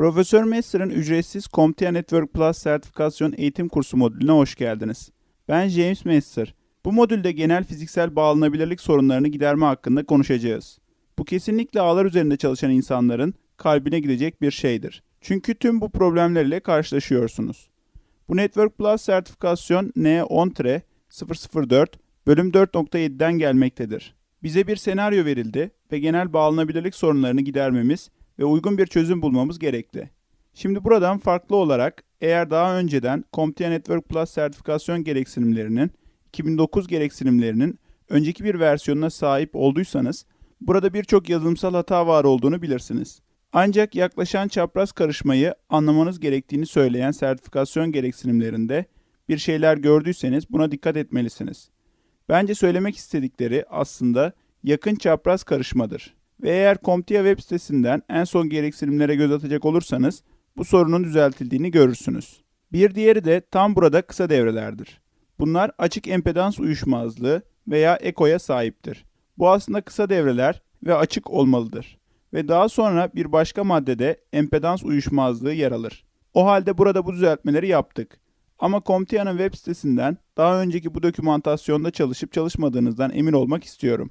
Profesör Messer'ın ücretsiz CompTIA Network Plus sertifikasyon eğitim kursu modülüne hoş geldiniz. Ben James Messer. Bu modülde genel fiziksel bağlanabilirlik sorunlarını giderme hakkında konuşacağız. Bu kesinlikle ağlar üzerinde çalışan insanların kalbine gidecek bir şeydir. Çünkü tüm bu problemlerle karşılaşıyorsunuz. Bu Network Plus sertifikasyon N10-004 bölüm 4.7'den gelmektedir. Bize bir senaryo verildi ve genel bağlanabilirlik sorunlarını gidermemiz ve uygun bir çözüm bulmamız gerekli. Şimdi buradan farklı olarak eğer daha önceden CompTIA Network Plus sertifikasyon gereksinimlerinin 2009 gereksinimlerinin önceki bir versiyonuna sahip olduysanız burada birçok yazılımsal hata var olduğunu bilirsiniz. Ancak yaklaşan çapraz karışmayı anlamanız gerektiğini söyleyen sertifikasyon gereksinimlerinde bir şeyler gördüyseniz buna dikkat etmelisiniz. Bence söylemek istedikleri aslında yakın çapraz karışmadır. Ve eğer CompTIA web sitesinden en son gereksinimlere göz atacak olursanız bu sorunun düzeltildiğini görürsünüz. Bir diğeri de tam burada kısa devrelerdir. Bunlar açık empedans uyuşmazlığı veya ekoya sahiptir. Bu aslında kısa devreler ve açık olmalıdır. Ve daha sonra bir başka maddede empedans uyuşmazlığı yer alır. O halde burada bu düzeltmeleri yaptık. Ama CompTIA'nın web sitesinden daha önceki bu dokümantasyonda çalışıp çalışmadığınızdan emin olmak istiyorum.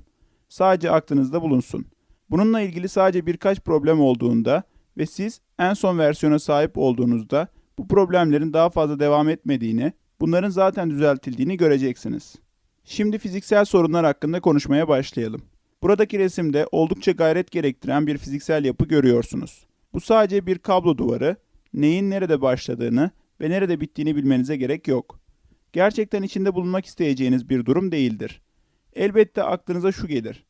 Sadece aklınızda bulunsun. Bununla ilgili sadece birkaç problem olduğunda ve siz en son versiyona sahip olduğunuzda bu problemlerin daha fazla devam etmediğini, bunların zaten düzeltildiğini göreceksiniz. Şimdi fiziksel sorunlar hakkında konuşmaya başlayalım. Buradaki resimde oldukça gayret gerektiren bir fiziksel yapı görüyorsunuz. Bu sadece bir kablo duvarı, neyin nerede başladığını ve nerede bittiğini bilmenize gerek yok. Gerçekten içinde bulunmak isteyeceğiniz bir durum değildir. Elbette aklınıza şu gelir.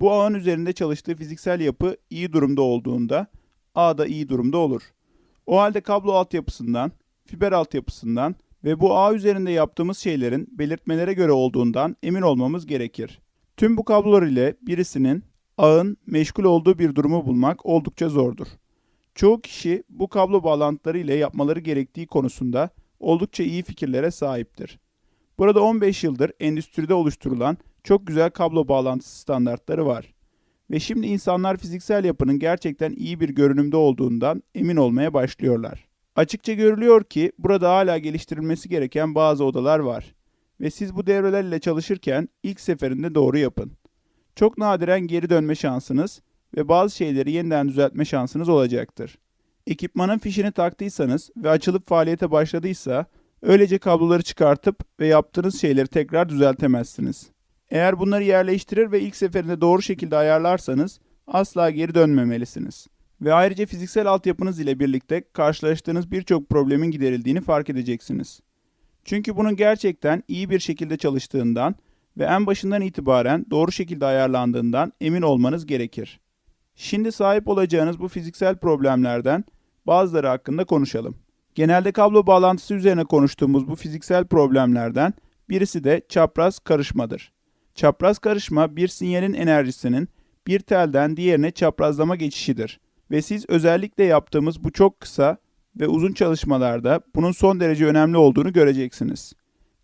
Bu ağın üzerinde çalıştığı fiziksel yapı iyi durumda olduğunda ağ da iyi durumda olur. O halde kablo altyapısından, fiber altyapısından ve bu ağ üzerinde yaptığımız şeylerin belirtmelere göre olduğundan emin olmamız gerekir. Tüm bu kablolar ile birisinin ağın meşgul olduğu bir durumu bulmak oldukça zordur. Çoğu kişi bu kablo bağlantıları ile yapmaları gerektiği konusunda oldukça iyi fikirlere sahiptir. Burada 15 yıldır endüstride oluşturulan çok güzel kablo bağlantısı standartları var. Ve şimdi insanlar fiziksel yapının gerçekten iyi bir görünümde olduğundan emin olmaya başlıyorlar. Açıkça görülüyor ki burada hala geliştirilmesi gereken bazı odalar var. Ve siz bu devreler ile çalışırken ilk seferinde doğru yapın. Çok nadiren geri dönme şansınız ve bazı şeyleri yeniden düzeltme şansınız olacaktır. Ekipmanın fişini taktıysanız ve açılıp faaliyete başladıysa öylece kabloları çıkartıp ve yaptığınız şeyleri tekrar düzeltemezsiniz. Eğer bunları yerleştirir ve ilk seferinde doğru şekilde ayarlarsanız asla geri dönmemelisiniz. Ve ayrıca fiziksel altyapınız ile birlikte karşılaştığınız birçok problemin giderildiğini fark edeceksiniz. Çünkü bunun gerçekten iyi bir şekilde çalıştığından ve en başından itibaren doğru şekilde ayarlandığından emin olmanız gerekir. Şimdi sahip olacağınız bu fiziksel problemlerden bazıları hakkında konuşalım. Genelde kablo bağlantısı üzerine konuştuğumuz bu fiziksel problemlerden birisi de çapraz karışmadır. Çapraz karışma bir sinyalin enerjisinin bir telden diğerine çaprazlama geçişidir ve siz özellikle yaptığımız bu çok kısa ve uzun çalışmalarda bunun son derece önemli olduğunu göreceksiniz.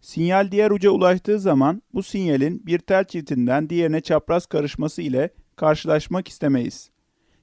Sinyal diğer uca ulaştığı zaman bu sinyalin bir tel çiftinden diğerine çapraz karışması ile karşılaşmak istemeyiz.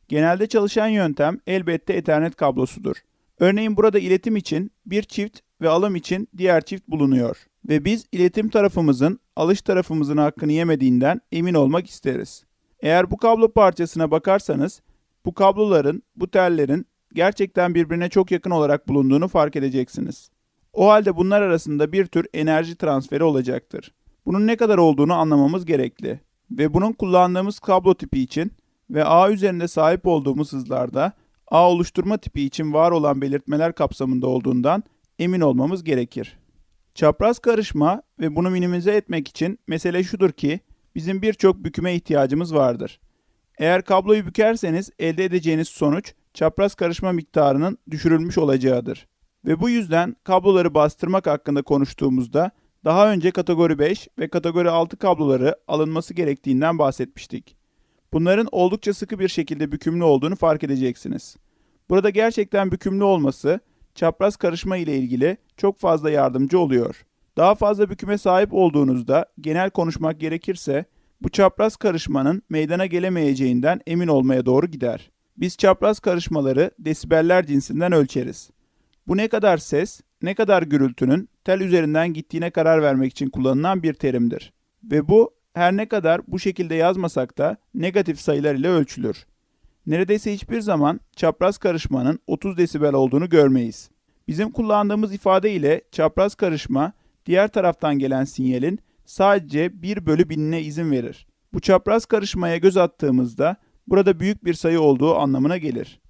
Genelde çalışan yöntem elbette Ethernet kablosudur. Örneğin burada iletim için bir çift ve alım için diğer çift bulunuyor ve biz iletim tarafımızın alış tarafımızın hakkını yemediğinden emin olmak isteriz. Eğer bu kablo parçasına bakarsanız bu kabloların, bu tellerin gerçekten birbirine çok yakın olarak bulunduğunu fark edeceksiniz. O halde bunlar arasında bir tür enerji transferi olacaktır. Bunun ne kadar olduğunu anlamamız gerekli ve bunun kullandığımız kablo tipi için ve ağ üzerinde sahip olduğumuz hızlarda ağ oluşturma tipi için var olan belirtmeler kapsamında olduğundan emin olmamız gerekir. Çapraz karışma ve bunu minimize etmek için mesele şudur ki bizim birçok büküme ihtiyacımız vardır. Eğer kabloyu bükerseniz elde edeceğiniz sonuç çapraz karışma miktarının düşürülmüş olacağıdır. Ve bu yüzden kabloları bastırmak hakkında konuştuğumuzda daha önce kategori 5 ve kategori 6 kabloları alınması gerektiğinden bahsetmiştik. Bunların oldukça sıkı bir şekilde bükümlü olduğunu fark edeceksiniz. Burada gerçekten bükümlü olması çapraz karışma ile ilgili çok fazla yardımcı oluyor. Daha fazla büküme sahip olduğunuzda genel konuşmak gerekirse bu çapraz karışmanın meydana gelemeyeceğinden emin olmaya doğru gider. Biz çapraz karışmaları desibeller cinsinden ölçeriz. Bu ne kadar ses, ne kadar gürültünün tel üzerinden gittiğine karar vermek için kullanılan bir terimdir. Ve bu her ne kadar bu şekilde yazmasak da negatif sayılar ile ölçülür. Neredeyse hiçbir zaman çapraz karışmanın 30 desibel olduğunu görmeyiz. Bizim kullandığımız ifade ile çapraz karışma diğer taraftan gelen sinyalin sadece 1 bölü binine izin verir. Bu çapraz karışmaya göz attığımızda burada büyük bir sayı olduğu anlamına gelir.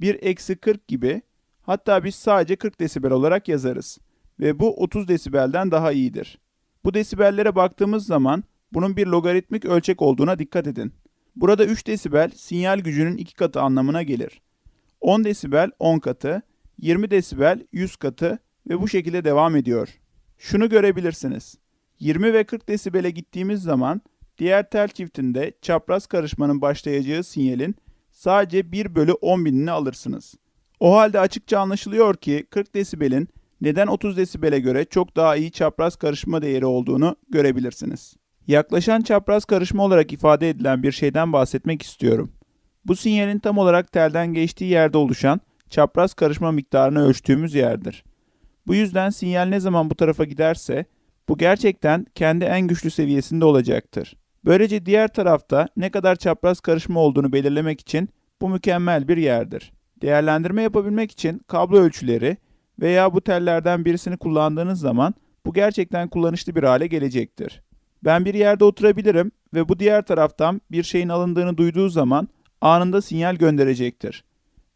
1 eksi 40 gibi hatta biz sadece 40 desibel olarak yazarız ve bu 30 desibelden daha iyidir. Bu desibellere baktığımız zaman bunun bir logaritmik ölçek olduğuna dikkat edin. Burada 3 desibel sinyal gücünün 2 katı anlamına gelir. 10 desibel 10 katı, 20 desibel 100 katı ve bu şekilde devam ediyor. Şunu görebilirsiniz. 20 ve 40 desibele gittiğimiz zaman diğer tel çiftinde çapraz karışmanın başlayacağı sinyalin sadece 1 bölü 10 binini alırsınız. O halde açıkça anlaşılıyor ki 40 desibelin neden 30 desibele göre çok daha iyi çapraz karışma değeri olduğunu görebilirsiniz. Yaklaşan çapraz karışma olarak ifade edilen bir şeyden bahsetmek istiyorum. Bu sinyalin tam olarak telden geçtiği yerde oluşan çapraz karışma miktarını ölçtüğümüz yerdir. Bu yüzden sinyal ne zaman bu tarafa giderse bu gerçekten kendi en güçlü seviyesinde olacaktır. Böylece diğer tarafta ne kadar çapraz karışma olduğunu belirlemek için bu mükemmel bir yerdir. Değerlendirme yapabilmek için kablo ölçüleri veya bu tellerden birisini kullandığınız zaman bu gerçekten kullanışlı bir hale gelecektir. Ben bir yerde oturabilirim ve bu diğer taraftan bir şeyin alındığını duyduğu zaman anında sinyal gönderecektir.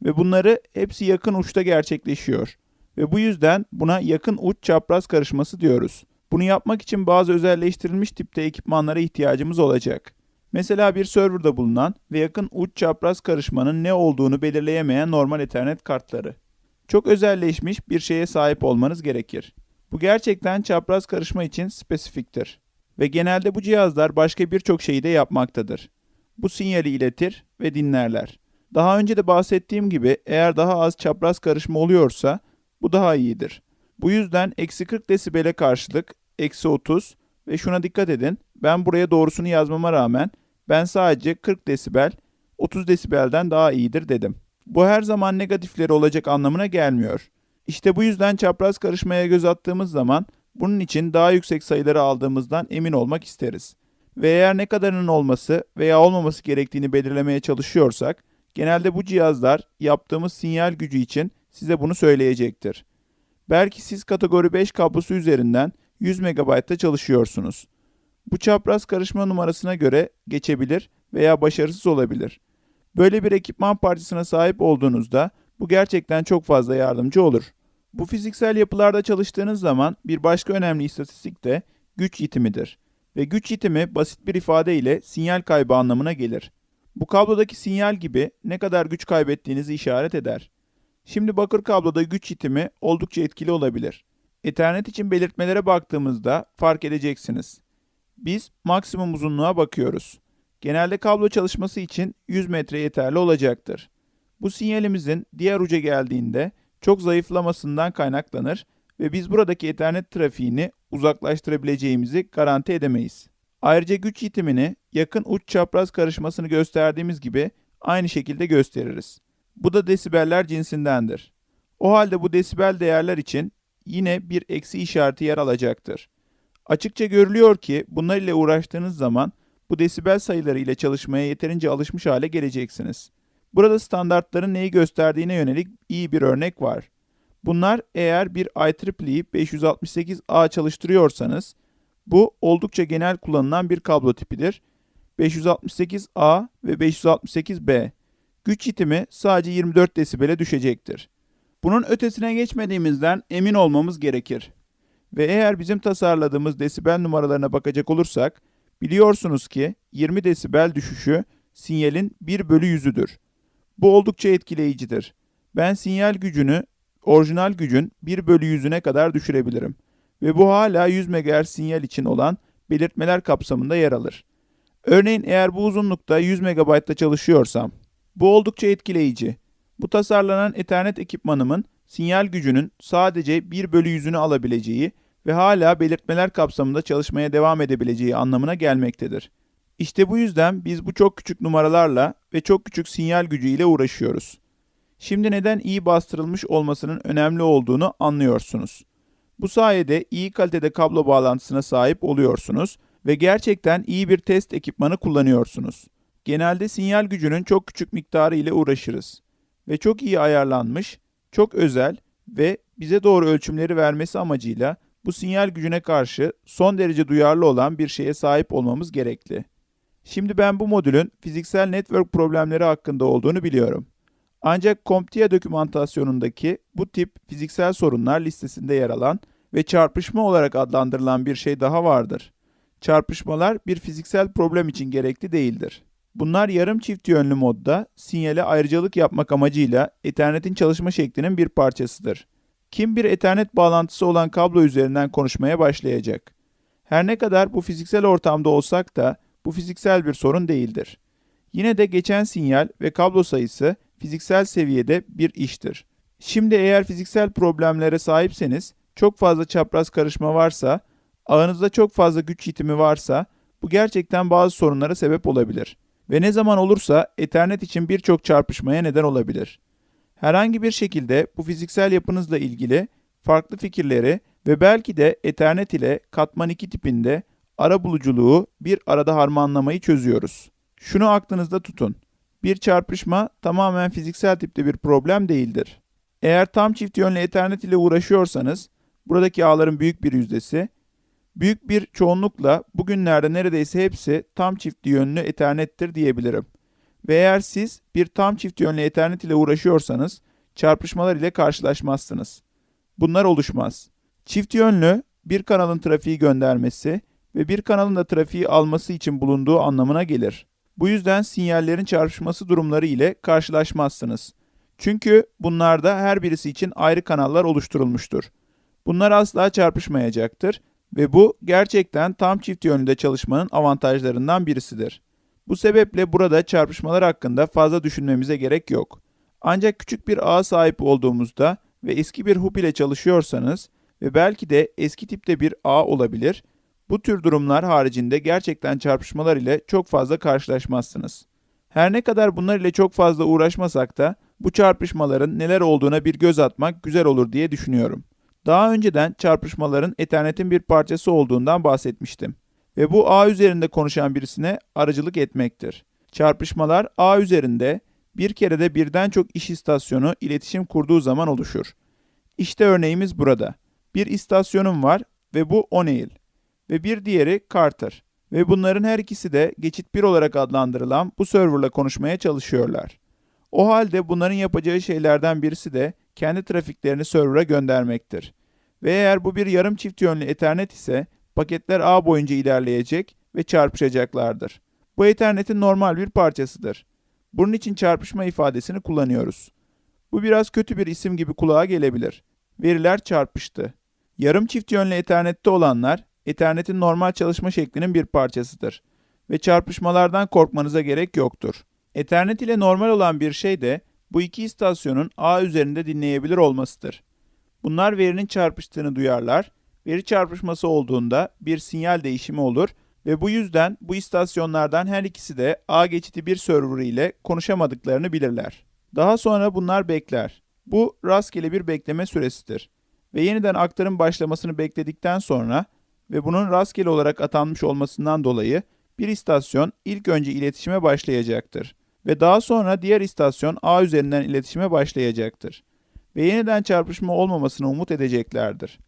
Ve bunları hepsi yakın uçta gerçekleşiyor. Ve bu yüzden buna yakın uç çapraz karışması diyoruz. Bunu yapmak için bazı özelleştirilmiş tipte ekipmanlara ihtiyacımız olacak. Mesela bir serverda bulunan ve yakın uç çapraz karışmanın ne olduğunu belirleyemeyen normal Ethernet kartları. Çok özelleşmiş bir şeye sahip olmanız gerekir. Bu gerçekten çapraz karışma için spesifiktir. Ve genelde bu cihazlar başka birçok şeyi de yapmaktadır. Bu sinyali iletir ve dinlerler. Daha önce de bahsettiğim gibi eğer daha az çapraz karışma oluyorsa bu daha iyidir. Bu yüzden eksi 40 desibele karşılık eksi 30 ve şuna dikkat edin ben buraya doğrusunu yazmama rağmen ben sadece 40 desibel 30 desibelden daha iyidir dedim. Bu her zaman negatifleri olacak anlamına gelmiyor. İşte bu yüzden çapraz karışmaya göz attığımız zaman bunun için daha yüksek sayıları aldığımızdan emin olmak isteriz. Ve eğer ne kadarının olması veya olmaması gerektiğini belirlemeye çalışıyorsak, genelde bu cihazlar yaptığımız sinyal gücü için size bunu söyleyecektir. Belki siz kategori 5 kablosu üzerinden 100 MB'da çalışıyorsunuz. Bu çapraz karışma numarasına göre geçebilir veya başarısız olabilir. Böyle bir ekipman parçasına sahip olduğunuzda bu gerçekten çok fazla yardımcı olur. Bu fiziksel yapılarda çalıştığınız zaman bir başka önemli istatistik de güç yitimidir. Ve güç yitimi basit bir ifade ile sinyal kaybı anlamına gelir. Bu kablodaki sinyal gibi ne kadar güç kaybettiğinizi işaret eder. Şimdi bakır kabloda güç yitimi oldukça etkili olabilir. Ethernet için belirtmelere baktığımızda fark edeceksiniz. Biz maksimum uzunluğa bakıyoruz. Genelde kablo çalışması için 100 metre yeterli olacaktır. Bu sinyalimizin diğer uca geldiğinde çok zayıflamasından kaynaklanır ve biz buradaki Ethernet trafiğini uzaklaştırabileceğimizi garanti edemeyiz. Ayrıca güç yitimini yakın uç çapraz karışmasını gösterdiğimiz gibi aynı şekilde gösteririz. Bu da desibeller cinsindendir. O halde bu desibel değerler için yine bir eksi işareti yer alacaktır. Açıkça görülüyor ki bunlar ile uğraştığınız zaman bu desibel sayıları ile çalışmaya yeterince alışmış hale geleceksiniz. Burada standartların neyi gösterdiğine yönelik iyi bir örnek var. Bunlar eğer bir IEEE 568A çalıştırıyorsanız bu oldukça genel kullanılan bir kablo tipidir. 568A ve 568B. Güç yitimi sadece 24 desibele düşecektir. Bunun ötesine geçmediğimizden emin olmamız gerekir. Ve eğer bizim tasarladığımız desibel numaralarına bakacak olursak, biliyorsunuz ki 20 desibel düşüşü sinyalin 1 bölü 100'üdür. Bu oldukça etkileyicidir. Ben sinyal gücünü orijinal gücün 1 bölü 100'üne kadar düşürebilirim. Ve bu hala 100 MHz sinyal için olan belirtmeler kapsamında yer alır. Örneğin eğer bu uzunlukta 100 MB'da çalışıyorsam, bu oldukça etkileyici. Bu tasarlanan Ethernet ekipmanımın sinyal gücünün sadece 1 bölü 100'ünü alabileceği ve hala belirtmeler kapsamında çalışmaya devam edebileceği anlamına gelmektedir. İşte bu yüzden biz bu çok küçük numaralarla ve çok küçük sinyal gücü ile uğraşıyoruz. Şimdi neden iyi bastırılmış olmasının önemli olduğunu anlıyorsunuz. Bu sayede iyi kalitede kablo bağlantısına sahip oluyorsunuz ve gerçekten iyi bir test ekipmanı kullanıyorsunuz. Genelde sinyal gücünün çok küçük miktarı ile uğraşırız ve çok iyi ayarlanmış, çok özel ve bize doğru ölçümleri vermesi amacıyla bu sinyal gücüne karşı son derece duyarlı olan bir şeye sahip olmamız gerekli. Şimdi ben bu modülün fiziksel network problemleri hakkında olduğunu biliyorum. Ancak CompTIA dokümantasyonundaki bu tip fiziksel sorunlar listesinde yer alan ve çarpışma olarak adlandırılan bir şey daha vardır. Çarpışmalar bir fiziksel problem için gerekli değildir. Bunlar yarım çift yönlü modda sinyale ayrıcalık yapmak amacıyla Ethernet'in çalışma şeklinin bir parçasıdır. Kim bir Ethernet bağlantısı olan kablo üzerinden konuşmaya başlayacak. Her ne kadar bu fiziksel ortamda olsak da bu fiziksel bir sorun değildir. Yine de geçen sinyal ve kablo sayısı fiziksel seviyede bir iştir. Şimdi eğer fiziksel problemlere sahipseniz, çok fazla çapraz karışma varsa, ağınızda çok fazla güç yitimi varsa bu gerçekten bazı sorunlara sebep olabilir. Ve ne zaman olursa Ethernet için birçok çarpışmaya neden olabilir. Herhangi bir şekilde bu fiziksel yapınızla ilgili farklı fikirleri ve belki de Ethernet ile katman 2 tipinde ara buluculuğu bir arada harmanlamayı çözüyoruz. Şunu aklınızda tutun. Bir çarpışma tamamen fiziksel tipte bir problem değildir. Eğer tam çift yönlü Ethernet ile uğraşıyorsanız, buradaki ağların büyük bir yüzdesi, büyük bir çoğunlukla bugünlerde neredeyse hepsi tam çift yönlü Ethernet'tir diyebilirim. Ve eğer siz bir tam çift yönlü Ethernet ile uğraşıyorsanız, çarpışmalar ile karşılaşmazsınız. Bunlar oluşmaz. Çift yönlü bir kanalın trafiği göndermesi ve bir kanalın da trafiği alması için bulunduğu anlamına gelir. Bu yüzden sinyallerin çarpışması durumları ile karşılaşmazsınız. Çünkü bunlarda her birisi için ayrı kanallar oluşturulmuştur. Bunlar asla çarpışmayacaktır ve bu gerçekten tam çift yönlüde çalışmanın avantajlarından birisidir. Bu sebeple burada çarpışmalar hakkında fazla düşünmemize gerek yok. Ancak küçük bir ağ sahip olduğumuzda ve eski bir hub ile çalışıyorsanız ve belki de eski tipte bir ağ olabilir bu tür durumlar haricinde gerçekten çarpışmalar ile çok fazla karşılaşmazsınız. Her ne kadar bunlar ile çok fazla uğraşmasak da bu çarpışmaların neler olduğuna bir göz atmak güzel olur diye düşünüyorum. Daha önceden çarpışmaların Ethernet'in bir parçası olduğundan bahsetmiştim. Ve bu ağ üzerinde konuşan birisine aracılık etmektir. Çarpışmalar ağ üzerinde bir kere de birden çok iş istasyonu iletişim kurduğu zaman oluşur. İşte örneğimiz burada. Bir istasyonum var ve bu O'Neill ve bir diğeri Carter. Ve bunların her ikisi de geçit 1 olarak adlandırılan bu serverla konuşmaya çalışıyorlar. O halde bunların yapacağı şeylerden birisi de kendi trafiklerini server'a göndermektir. Ve eğer bu bir yarım çift yönlü Ethernet ise paketler ağ boyunca ilerleyecek ve çarpışacaklardır. Bu Ethernet'in normal bir parçasıdır. Bunun için çarpışma ifadesini kullanıyoruz. Bu biraz kötü bir isim gibi kulağa gelebilir. Veriler çarpıştı. Yarım çift yönlü Ethernet'te olanlar Ethernet'in normal çalışma şeklinin bir parçasıdır ve çarpışmalardan korkmanıza gerek yoktur. Ethernet ile normal olan bir şey de bu iki istasyonun ağ üzerinde dinleyebilir olmasıdır. Bunlar verinin çarpıştığını duyarlar, veri çarpışması olduğunda bir sinyal değişimi olur ve bu yüzden bu istasyonlardan her ikisi de ağ geçiti bir server ile konuşamadıklarını bilirler. Daha sonra bunlar bekler. Bu rastgele bir bekleme süresidir ve yeniden aktarım başlamasını bekledikten sonra ve bunun rastgele olarak atanmış olmasından dolayı bir istasyon ilk önce iletişime başlayacaktır ve daha sonra diğer istasyon A üzerinden iletişime başlayacaktır ve yeniden çarpışma olmamasını umut edeceklerdir.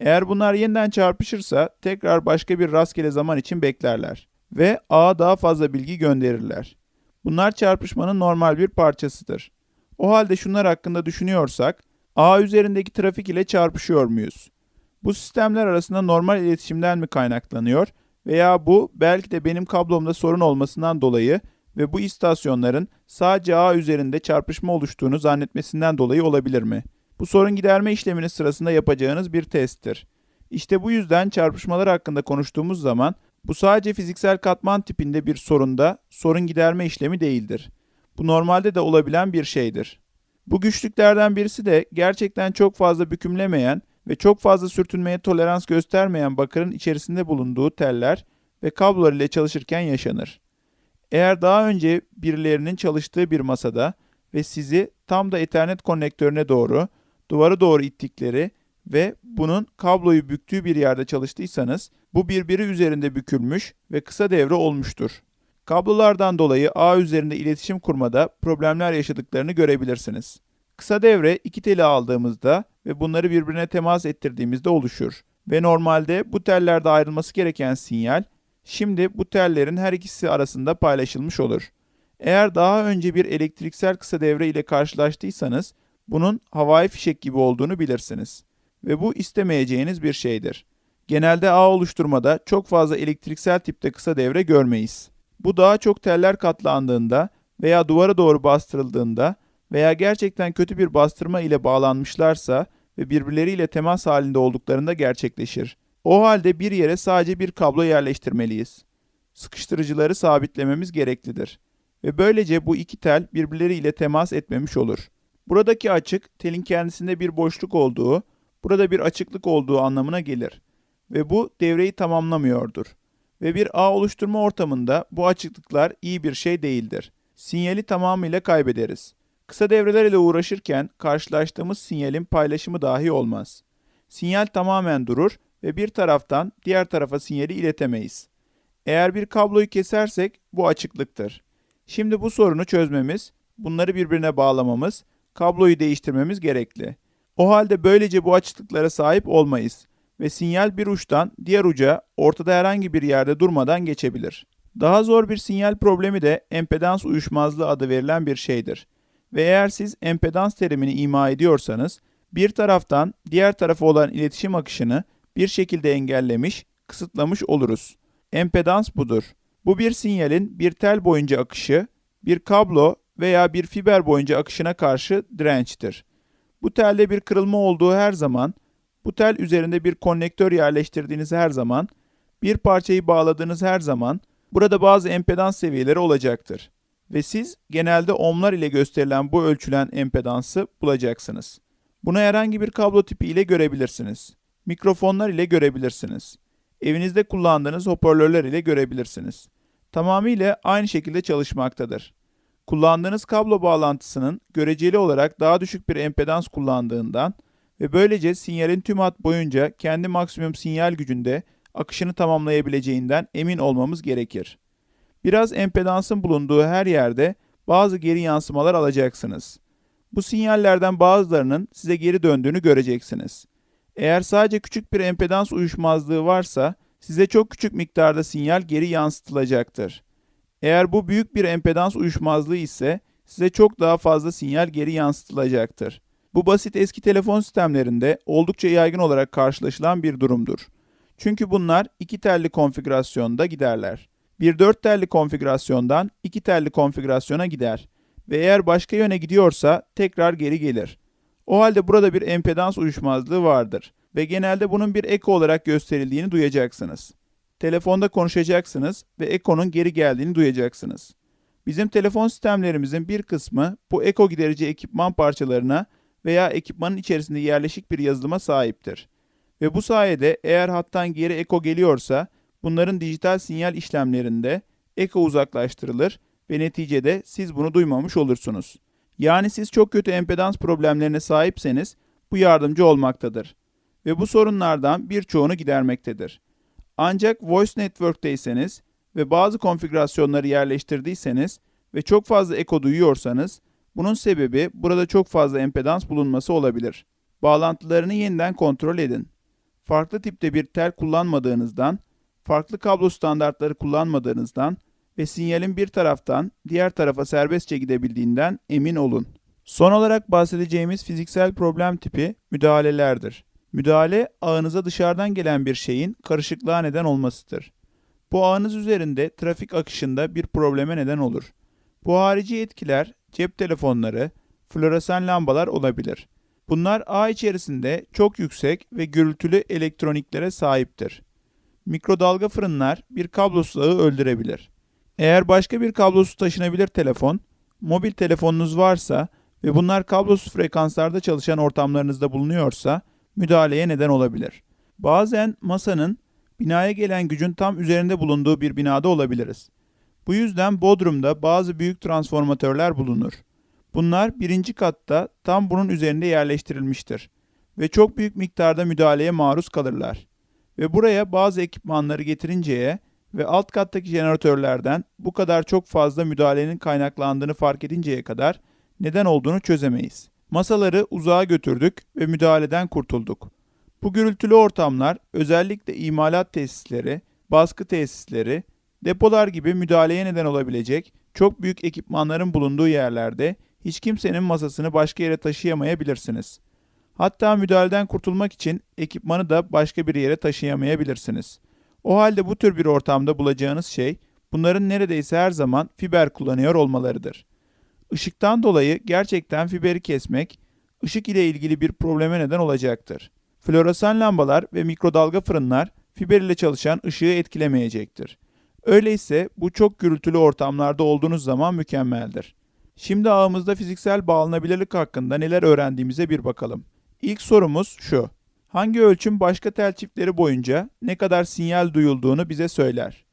Eğer bunlar yeniden çarpışırsa tekrar başka bir rastgele zaman için beklerler ve A daha fazla bilgi gönderirler. Bunlar çarpışmanın normal bir parçasıdır. O halde şunlar hakkında düşünüyorsak, A üzerindeki trafik ile çarpışıyor muyuz? Bu sistemler arasında normal iletişimden mi kaynaklanıyor veya bu belki de benim kablomda sorun olmasından dolayı ve bu istasyonların sadece ağ üzerinde çarpışma oluştuğunu zannetmesinden dolayı olabilir mi? Bu sorun giderme işleminiz sırasında yapacağınız bir testtir. İşte bu yüzden çarpışmalar hakkında konuştuğumuz zaman bu sadece fiziksel katman tipinde bir sorunda sorun giderme işlemi değildir. Bu normalde de olabilen bir şeydir. Bu güçlüklerden birisi de gerçekten çok fazla bükümlemeyen ve çok fazla sürtünmeye tolerans göstermeyen bakırın içerisinde bulunduğu teller ve kablolar ile çalışırken yaşanır. Eğer daha önce birilerinin çalıştığı bir masada ve sizi tam da Ethernet konnektörüne doğru, duvara doğru ittikleri ve bunun kabloyu büktüğü bir yerde çalıştıysanız bu birbiri üzerinde bükülmüş ve kısa devre olmuştur. Kablolardan dolayı ağ üzerinde iletişim kurmada problemler yaşadıklarını görebilirsiniz. Kısa devre iki teli aldığımızda ve bunları birbirine temas ettirdiğimizde oluşur. Ve normalde bu tellerde ayrılması gereken sinyal şimdi bu tellerin her ikisi arasında paylaşılmış olur. Eğer daha önce bir elektriksel kısa devre ile karşılaştıysanız bunun havai fişek gibi olduğunu bilirsiniz. Ve bu istemeyeceğiniz bir şeydir. Genelde ağ oluşturmada çok fazla elektriksel tipte kısa devre görmeyiz. Bu daha çok teller katlandığında veya duvara doğru bastırıldığında veya gerçekten kötü bir bastırma ile bağlanmışlarsa ve birbirleriyle temas halinde olduklarında gerçekleşir. O halde bir yere sadece bir kablo yerleştirmeliyiz. Sıkıştırıcıları sabitlememiz gereklidir. Ve böylece bu iki tel birbirleriyle temas etmemiş olur. Buradaki açık, telin kendisinde bir boşluk olduğu, burada bir açıklık olduğu anlamına gelir. Ve bu devreyi tamamlamıyordur. Ve bir ağ oluşturma ortamında bu açıklıklar iyi bir şey değildir. Sinyali tamamıyla kaybederiz. Kısa devreler ile uğraşırken karşılaştığımız sinyalin paylaşımı dahi olmaz. Sinyal tamamen durur ve bir taraftan diğer tarafa sinyali iletemeyiz. Eğer bir kabloyu kesersek bu açıklıktır. Şimdi bu sorunu çözmemiz, bunları birbirine bağlamamız, kabloyu değiştirmemiz gerekli. O halde böylece bu açıklıklara sahip olmayız ve sinyal bir uçtan diğer uca ortada herhangi bir yerde durmadan geçebilir. Daha zor bir sinyal problemi de empedans uyuşmazlığı adı verilen bir şeydir. Ve eğer siz empedans terimini ima ediyorsanız, bir taraftan diğer tarafa olan iletişim akışını bir şekilde engellemiş, kısıtlamış oluruz. Empedans budur. Bu bir sinyalin bir tel boyunca akışı, bir kablo veya bir fiber boyunca akışına karşı dirençtir. Bu telde bir kırılma olduğu her zaman, bu tel üzerinde bir konnektör yerleştirdiğiniz her zaman, bir parçayı bağladığınız her zaman burada bazı empedans seviyeleri olacaktır. Ve siz genelde ohmlar ile gösterilen bu ölçülen empedansı bulacaksınız. Bunu herhangi bir kablo tipi ile görebilirsiniz. Mikrofonlar ile görebilirsiniz. Evinizde kullandığınız hoparlörler ile görebilirsiniz. Tamamıyla aynı şekilde çalışmaktadır. Kullandığınız kablo bağlantısının göreceli olarak daha düşük bir empedans kullandığından ve böylece sinyalin tüm hat boyunca kendi maksimum sinyal gücünde akışını tamamlayabileceğinden emin olmamız gerekir. Biraz empedansın bulunduğu her yerde bazı geri yansımalar alacaksınız. Bu sinyallerden bazılarının size geri döndüğünü göreceksiniz. Eğer sadece küçük bir empedans uyuşmazlığı varsa size çok küçük miktarda sinyal geri yansıtılacaktır. Eğer bu büyük bir empedans uyuşmazlığı ise size çok daha fazla sinyal geri yansıtılacaktır. Bu basit eski telefon sistemlerinde oldukça yaygın olarak karşılaşılan bir durumdur. Çünkü bunlar iki telli konfigürasyonda giderler. Bir dört telli konfigürasyondan iki telli konfigürasyona gider ve eğer başka yöne gidiyorsa tekrar geri gelir. O halde burada bir empedans uyuşmazlığı vardır ve genelde bunun bir eko olarak gösterildiğini duyacaksınız. Telefonda konuşacaksınız ve ekonun geri geldiğini duyacaksınız. Bizim telefon sistemlerimizin bir kısmı bu eko giderici ekipman parçalarına veya ekipmanın içerisinde yerleşik bir yazılıma sahiptir. Ve bu sayede eğer hattan geri eko geliyorsa bunların dijital sinyal işlemlerinde eko uzaklaştırılır ve neticede siz bunu duymamış olursunuz. Yani siz çok kötü empedans problemlerine sahipseniz bu yardımcı olmaktadır ve bu sorunlardan birçoğunu gidermektedir. Ancak Voice Network'teyseniz ve bazı konfigürasyonları yerleştirdiyseniz ve çok fazla eko duyuyorsanız bunun sebebi burada çok fazla empedans bulunması olabilir. Bağlantılarını yeniden kontrol edin. Farklı tipte bir tel kullanmadığınızdan, farklı kablo standartları kullanmadığınızdan ve sinyalin bir taraftan diğer tarafa serbestçe gidebildiğinden emin olun. Son olarak bahsedeceğimiz fiziksel problem tipi müdahalelerdir. Müdahale ağınıza dışarıdan gelen bir şeyin karışıklığa neden olmasıdır. Bu ağınız üzerinde trafik akışında bir probleme neden olur. Bu harici etkiler cep telefonları, floresan lambalar olabilir. Bunlar ağ içerisinde çok yüksek ve gürültülü elektroniklere sahiptir. Mikrodalga fırınlar bir kablosuz ağı öldürebilir. Eğer başka bir kablosuz taşınabilir telefon, mobil telefonunuz varsa ve bunlar kablosuz frekanslarda çalışan ortamlarınızda bulunuyorsa müdahaleye neden olabilir. Bazen masanın binaya gelen gücün tam üzerinde bulunduğu bir binada olabiliriz. Bu yüzden Bodrum'da bazı büyük transformatörler bulunur. Bunlar birinci katta tam bunun üzerinde yerleştirilmiştir ve çok büyük miktarda müdahaleye maruz kalırlar. Ve buraya bazı ekipmanları getirinceye ve alt kattaki jeneratörlerden bu kadar çok fazla müdahalenin kaynaklandığını fark edinceye kadar neden olduğunu çözemeyiz. Masaları uzağa götürdük ve müdahaleden kurtulduk. Bu gürültülü ortamlar özellikle imalat tesisleri, baskı tesisleri, depolar gibi müdahaleye neden olabilecek çok büyük ekipmanların bulunduğu yerlerde hiç kimsenin masasını başka yere taşıyamayabilirsiniz. Hatta müdahaleden kurtulmak için ekipmanı da başka bir yere taşıyamayabilirsiniz. O halde bu tür bir ortamda bulacağınız şey bunların neredeyse her zaman fiber kullanıyor olmalarıdır. Işıktan dolayı gerçekten fiberi kesmek, ışık ile ilgili bir probleme neden olacaktır. Floresan lambalar ve mikrodalga fırınlar fiber ile çalışan ışığı etkilemeyecektir. Öyleyse bu çok gürültülü ortamlarda olduğunuz zaman mükemmeldir. Şimdi ağımızda fiziksel bağlanabilirlik hakkında neler öğrendiğimize bir bakalım. İlk sorumuz şu. Hangi ölçüm başka tel çiftleri boyunca ne kadar sinyal duyulduğunu bize söyler?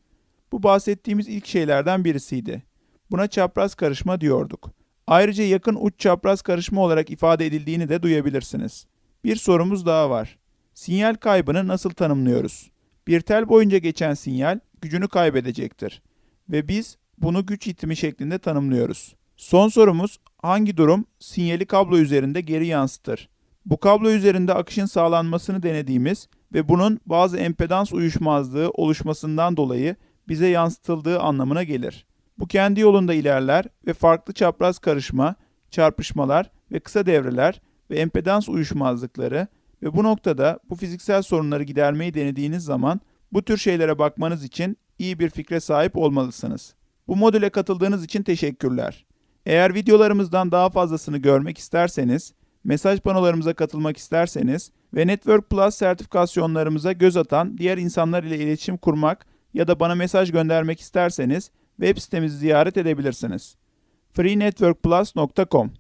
Bu bahsettiğimiz ilk şeylerden birisiydi. Buna çapraz karışma diyorduk. Ayrıca yakın uç çapraz karışma olarak ifade edildiğini de duyabilirsiniz. Bir sorumuz daha var. Sinyal kaybını nasıl tanımlıyoruz? Bir tel boyunca geçen sinyal gücünü kaybedecektir ve biz bunu güç itimi şeklinde tanımlıyoruz. Son sorumuz hangi durum sinyali kablo üzerinde geri yansıtır? Bu kablo üzerinde akışın sağlanmasını denediğimiz ve bunun bazı empedans uyuşmazlığı oluşmasından dolayı bize yansıtıldığı anlamına gelir. Bu kendi yolunda ilerler ve farklı çapraz karışma, çarpışmalar ve kısa devreler ve empedans uyuşmazlıkları ve bu noktada bu fiziksel sorunları gidermeyi denediğiniz zaman bu tür şeylere bakmanız için iyi bir fikre sahip olmalısınız. Bu modüle katıldığınız için teşekkürler. Eğer videolarımızdan daha fazlasını görmek isterseniz, mesaj panolarımıza katılmak isterseniz ve Network Plus sertifikasyonlarımıza göz atan diğer insanlar ile iletişim kurmak ya da bana mesaj göndermek isterseniz web sitemizi ziyaret edebilirsiniz. freenetworkplus.com